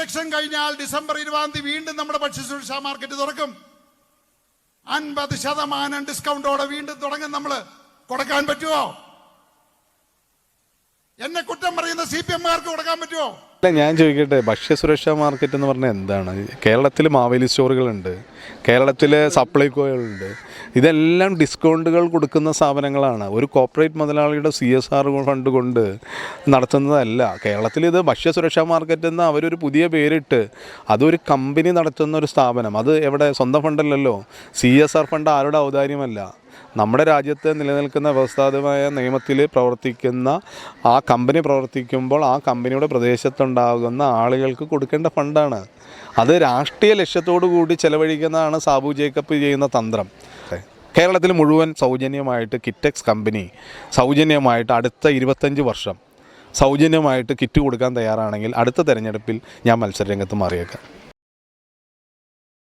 Election കഴിഞ്ഞാൽ December ഇരുപതാം തീയതി വീണ്ടും നമ്മുടെ ഭക്ഷ്യസുരക്ഷാ മാർക്കറ്റ് തുറക്കും. അൻപത് ശതമാനം ഡിസ്കൗണ്ടോടെ വീണ്ടും തുടങ്ങും നമ്മൾ കൊടുക്കാൻ പറ്റുമോ എന്നെ കുറ്റം പറയുന്ന സി പി എമ്മുകാർക്ക് കൊടുക്കാൻ പറ്റുമോ? അല്ല ഞാൻ ചോദിക്കട്ടെ ഭക്ഷ്യ സുരക്ഷാ മാർക്കറ്റ് എന്ന് പറഞ്ഞാൽ എന്താണ്? കേരളത്തിൽ മാവേലി സ്റ്റോറുകളുണ്ട് കേരളത്തിൽ സപ്ലൈകോകളുണ്ട് ഇതെല്ലാം ഡിസ്കൗണ്ടുകൾ കൊടുക്കുന്ന സ്ഥാപനങ്ങളാണ്. ഒരു കോർപ്പറേറ്റ് മുതലാളിയുടെ സി എസ് ആർ ഫണ്ട് കൊണ്ട് നടത്തുന്നതല്ല. കേരളത്തിൽ ഇത് ഭക്ഷ്യ സുരക്ഷാ മാർക്കറ്റ് എന്ന് അവരൊരു പുതിയ പേരിട്ട് അതൊരു കമ്പനി നടത്തുന്ന ഒരു സ്ഥാപനം. അത് എവിടെ സ്വന്തം ഫണ്ടല്ലല്ലോ. സി എസ് ആർ ഫണ്ട് ആരുടെ ഔദാര്യമല്ല. നമ്മുടെ രാജ്യത്ത് നിലനിൽക്കുന്ന വ്യവസ്ഥാപിതമായ നിയമത്തിൽ പ്രവർത്തിക്കുന്ന ആ കമ്പനി പ്രവർത്തിക്കുമ്പോൾ ആ കമ്പനിയുടെ പ്രദേശത്തുണ്ടാകുന്ന ആളുകൾക്ക് കൊടുക്കേണ്ട ഫണ്ടാണ്. അത് രാഷ്ട്രീയ ലക്ഷ്യത്തോടു കൂടി ചെലവഴിക്കുന്നതാണ് സാബു ജേക്കബ് ചെയ്യുന്ന തന്ത്രം. കേരളത്തിൽ മുഴുവൻ സൗജന്യമായിട്ട് കിറ്റക്സ് കമ്പനി സൗജന്യമായിട്ട് അടുത്ത ഇരുപത്തഞ്ച് വർഷം സൗജന്യമായിട്ട് കിറ്റ് കൊടുക്കാൻ തയ്യാറാണെങ്കിൽ അടുത്ത തിരഞ്ഞെടുപ്പിൽ ഞാൻ മത്സരരംഗത്ത് മാറിയേക്കാം.